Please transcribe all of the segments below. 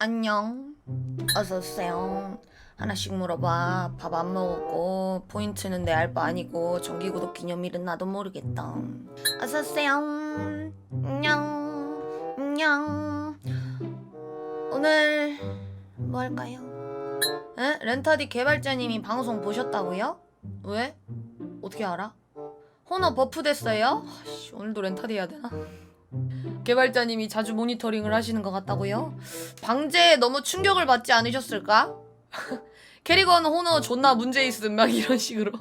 안녕. 어서오세요. 하나씩 물어봐. 밥 안 먹었고, 포인트는 내 알바 아니고, 정기구독 기념일은 나도 모르겠다. 어서오세요. 안녕. 안녕. 오늘, 뭐 할까요? 에? 렌타디 개발자님이 방송 보셨다고요? 왜? 어떻게 알아? 호너 버프 됐어요? 아씨, 오늘도 렌타디 해야 되나? 개발자님이 자주 모니터링을 하시는 것 같다고요? 방제에 너무 충격을 받지 않으셨을까? 캐리건 호너 존나 문제 있음 막 이런 식으로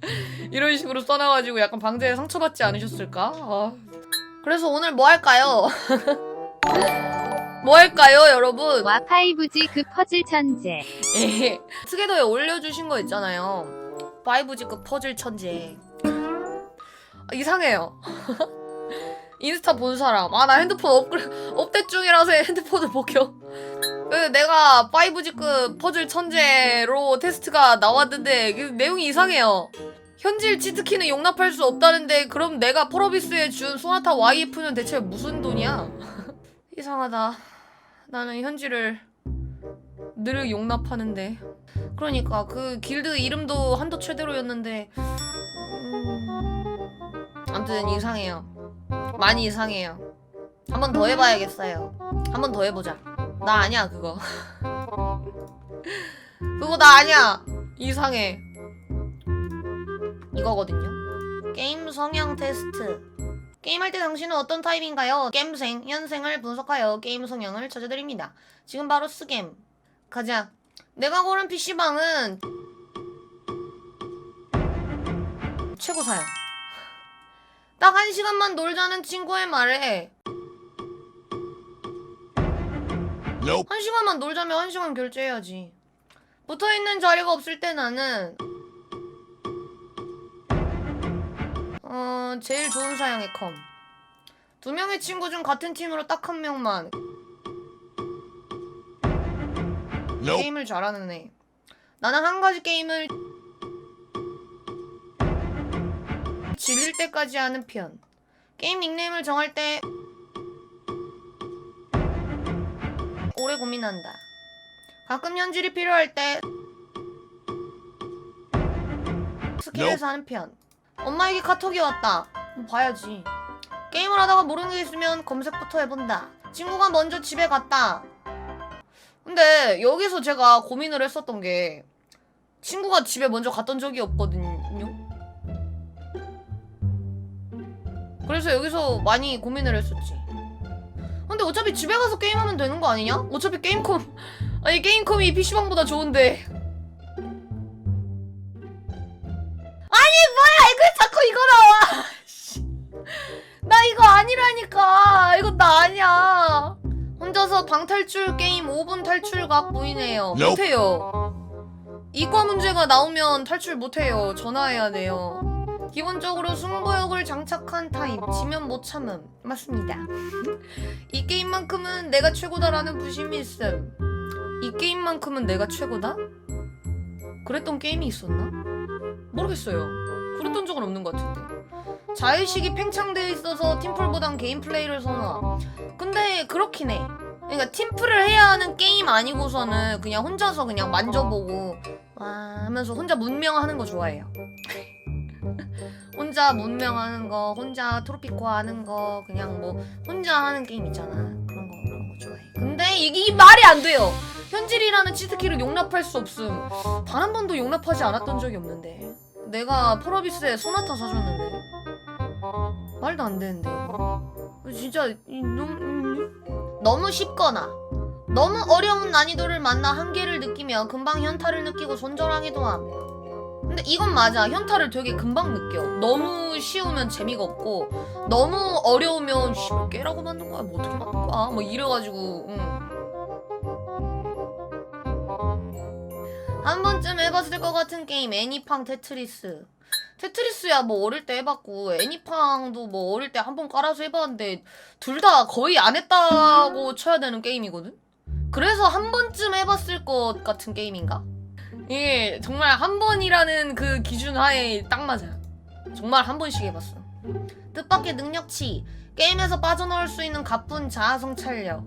이런 식으로 써놔가지고 약간 방제에 상처받지 않으셨을까? 아. 그래서 오늘 뭐 할까요? 뭐 할까요 여러분? 와 파이브지 그 퍼즐 천재. 예. 스게더에 올려주신 거 있잖아요. 파이브지급 퍼즐 천재. 아, 이상해요. 인스타 본 사람. 아, 나 핸드폰 업그레, 업데이트 중이라서 핸드폰을 못 켜. 그 내가 5G급 퍼즐 천재로 테스트가 나왔는데 그 내용이 이상해요. 현질 치트키는 용납할 수 없다는데 그럼 내가 펄어비스에 준 소나타 YF는 대체 무슨 돈이야? 이상하다. 나는 현질을 늘 용납하는데. 그러니까 그 길드 이름도 한도 최대로였는데 음... 아무튼 이상해요. 많이 이상해요. 한 번 더 해봐야겠어요. 한 번 더 해보자. 나 아니야 그거. 그거 나 아니야. 이상해. 이거거든요. 게임 성향 테스트. 게임할 때 당신은 어떤 타입인가요? 게임생, 현생을 분석하여 게임 성향을 찾아드립니다. 지금 바로 스겜. 가자. 내가 고른 PC방은 최고 사양. 딱 한 시간만 놀자는 친구의 말에. 한 시간만 놀자면 한 시간 결제해야지. 붙어 있는 자리가 없을 때 나는 어 제일 좋은 사양의 컴. 두 명의 친구 중 같은 팀으로 딱 한 명만. 게임을 잘하는 애. 나는 한 가지 게임을 질릴 때까지 하는 편. 게임 닉네임을 정할 때 오래 고민한다. 가끔 현질이 필요할 때 스킬에서 하는 편. 엄마에게 카톡이 왔다. 뭐 봐야지. 게임을 하다가 모르는 게 있으면 검색부터 해본다. 친구가 먼저 집에 갔다. 근데 여기서 제가 고민을 했었던 게 친구가 집에 먼저 갔던 적이 없거든요. 그래서 여기서 많이 고민을 했었지. 근데 어차피 집에 가서 게임하면 되는 거 아니냐? 어차피 게임컴 아니 게임컴이 PC방보다 좋은데. 아니 뭐야 이거 자꾸 이거 나와. 씨. 나 이거 아니라니까. 이거 나 아니야. 혼자서 방 탈출 게임 5분 탈출각 보이네요. 못해요. 이과 문제가 나오면 탈출 못해요. 전화해야 돼요. 기본적으로 승부욕을 장착한 타입. 지면 못 참음. 맞습니다. 이 게임만큼은 내가 최고다라는 부심이 있음. 이 게임만큼은 내가 최고다? 그랬던 게임이 있었나? 모르겠어요. 그랬던 적은 없는 것 같은데. 자의식이 팽창되어 있어서 팀플보단 게임 플레이를 선호함. 근데 그렇긴 해. 그러니까 팀플을 해야 하는 게임 아니고서는 그냥 혼자서 그냥 만져보고 와 하면서 혼자 문명하는 거 좋아해요. 혼자 문명하는 거, 혼자 트로피코 하는 거, 그냥 뭐 혼자 하는 게임 있잖아. 그런 거 그런 거 좋아해. 근데 이게 이 말이 안 돼요. 현질이라는 치트키를 용납할 수 없음. 단 한 번도 용납하지 않았던 적이 없는데. 내가 펄어비스에 소나타 사줬는데. 말도 안 되는데. 진짜 이 너무 너무 쉽거나 너무 어려운 난이도를 만나 한계를 느끼며 금방 현타를 느끼고 손절하기도 함. 근데 이건 맞아. 현타를 되게 금방 느껴. 너무 쉬우면 재미가 없고 너무 어려우면 씨발 깨라고 만든 거야. 뭐 어떻게 만든 거야? 뭐 이래가지고 응. 한 번쯤 해봤을 것 같은 게임 애니팡 테트리스. 테트리스야 뭐 어릴 때 해봤고 애니팡도 뭐 어릴 때 한 번 깔아서 해봤는데 둘 다 거의 안 했다고 쳐야 되는 게임이거든. 그래서 한 번쯤 해봤을 것 같은 게임인가? 이게 정말 한 번이라는 그 기준 하에 딱 맞아요. 정말 한 번씩 해봤어. 뜻밖의 능력치 게임에서 빠져나올 수 있는 가쁜 자아 성찰력.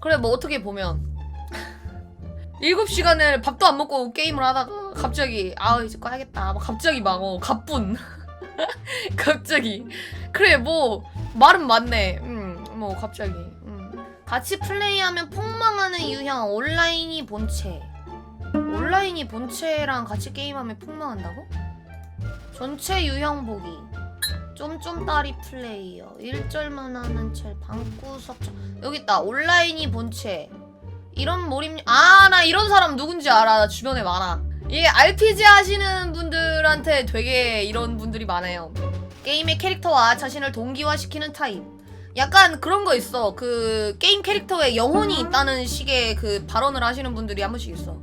그래 뭐 어떻게 보면 7시간을 밥도 안 먹고 게임을 하다가 갑자기 아 이제 꺼야겠다 막 갑자기 막 어 가뿐 갑자기 그래 뭐 말은 맞네 음 뭐 갑자기 음. 같이 플레이하면 폭망하는 유형 온라인이 본체. 온라인이 본체랑 같이 게임하면 폭망한다고? 전체 유형 보기. 쫌쫌따리 플레이어. 1절만 하는 첼 방구석 여기 있다. 온라인이 본체. 이런 몰입 아나 이런 사람 누군지 알아. 나 주변에 많아. 이게 RPG 하시는 분들한테 되게 이런 분들이 많아요. 게임의 캐릭터와 자신을 동기화시키는 타입 약간 그런 거 있어 그 게임 캐릭터에 영혼이 있다는 식의 그 발언을 하시는 분들이 한 번씩 있어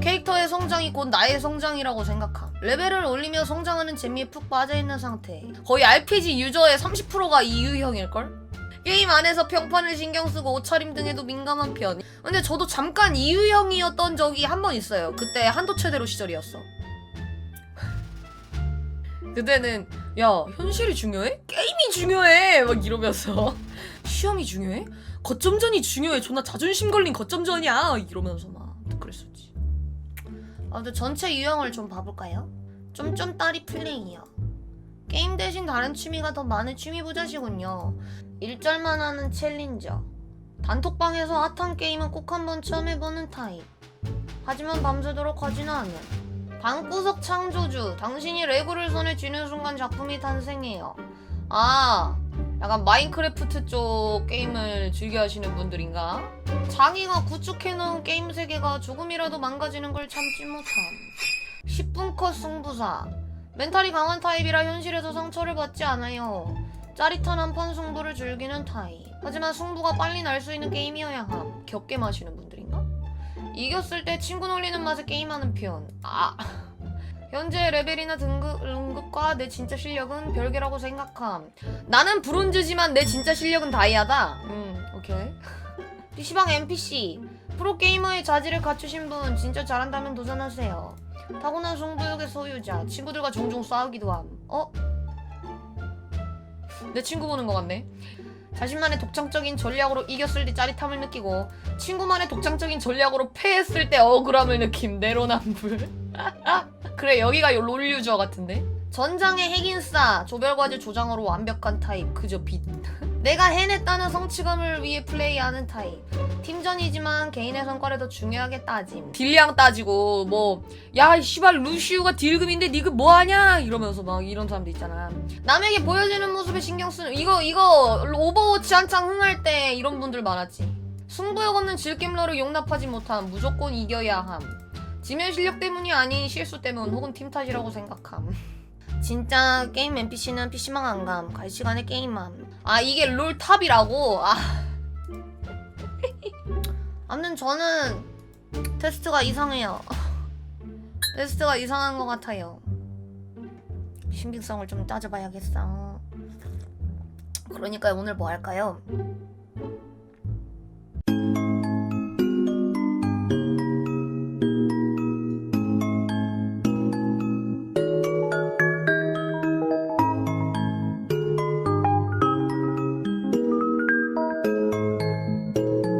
캐릭터의 성장이 곧 나의 성장이라고 생각함. 레벨을 올리며 성장하는 재미에 푹 빠져있는 상태. 거의 RPG 유저의 30%가 이 유형일걸? 게임 안에서 평판을 신경 쓰고 옷차림 등에도 민감한 편. 근데 저도 잠깐 이 유형이었던 적이 한 번 있어요. 그때 한도 최대로 시절이었어. 그때는 야 현실이 중요해? 게임이 중요해! 막 이러면서 시험이 중요해? 거점전이 중요해. 존나 자존심 걸린 거점전이야. 이러면서 막 그랬었지. 아무튼 전체 유형을 좀 봐볼까요? 쫌쫌따리 플레이어 게임 대신 다른 취미가 더 많은 취미 부자시군요 1절만 하는 챌린저 단톡방에서 핫한 게임은 꼭 한번 처음 해보는 타입 하지만 밤새도록 하지는 않은 방구석 창조주 당신이 레고를 손에 쥐는 순간 작품이 탄생해요 아 약간 마인크래프트 쪽 게임을 즐겨 하시는 분들인가? 자기가 구축해놓은 게임 세계가 조금이라도 망가지는 걸 참지 못함. 10분 컷 승부사. 멘탈이 강한 타입이라 현실에서 상처를 받지 않아요. 짜릿한 한판 승부를 즐기는 타입. 하지만 승부가 빨리 날 수 있는 게임이어야 함. 겹게 마시는 분들인가? 이겼을 때 친구 놀리는 맛에 게임하는 편. 아. 현재 레벨이나 등급, 등급과 내 진짜 실력은 별개라고 생각함. 나는 브론즈지만 내 진짜 실력은 다이아다. 음, 오케이. PC방 NPC. 프로게이머의 자질을 갖추신 분 진짜 잘한다면 도전하세요. 타고난 승부욕의 소유자. 친구들과 종종 싸우기도 함. 어? 내 친구 보는 것 같네. 자신만의 독창적인 전략으로 이겼을 때 짜릿함을 느끼고 친구만의 독창적인 전략으로 패했을 때 억울함을 느낌. 내로남불. 그래 여기가 요롤 유저 같은데? 전장의 핵인싸 조별과제 조장으로 완벽한 타입 그저 빛. 내가 해냈다는 성취감을 위해 플레이하는 타입. 팀전이지만 개인의 성과를 더 중요하게 따짐. 딜량 따지고 뭐야 씨발 루시우가 딜금인데 니그 뭐하냐? 이러면서 막 이런 사람도 있잖아. 남에게 보여지는 모습에 신경 쓰는 이거 이거 오버워치 한창 흥할 때 이런 분들 많았지. 승부욕 없는 질겜러를 용납하지 못함. 무조건 이겨야 함. 지면 실력 때문이 아닌 실수 때문 혹은 팀 탓이라고 생각함. 진짜 게임 NPC는 PC방 안 감. 갈 시간에 게임함. 아 이게 롤 탑이라고? 아. 아무튼 저는 테스트가 이상해요. 테스트가 이상한 것 같아요. 신빙성을 좀 따져봐야겠어. 그러니까 오늘 뭐 할까요?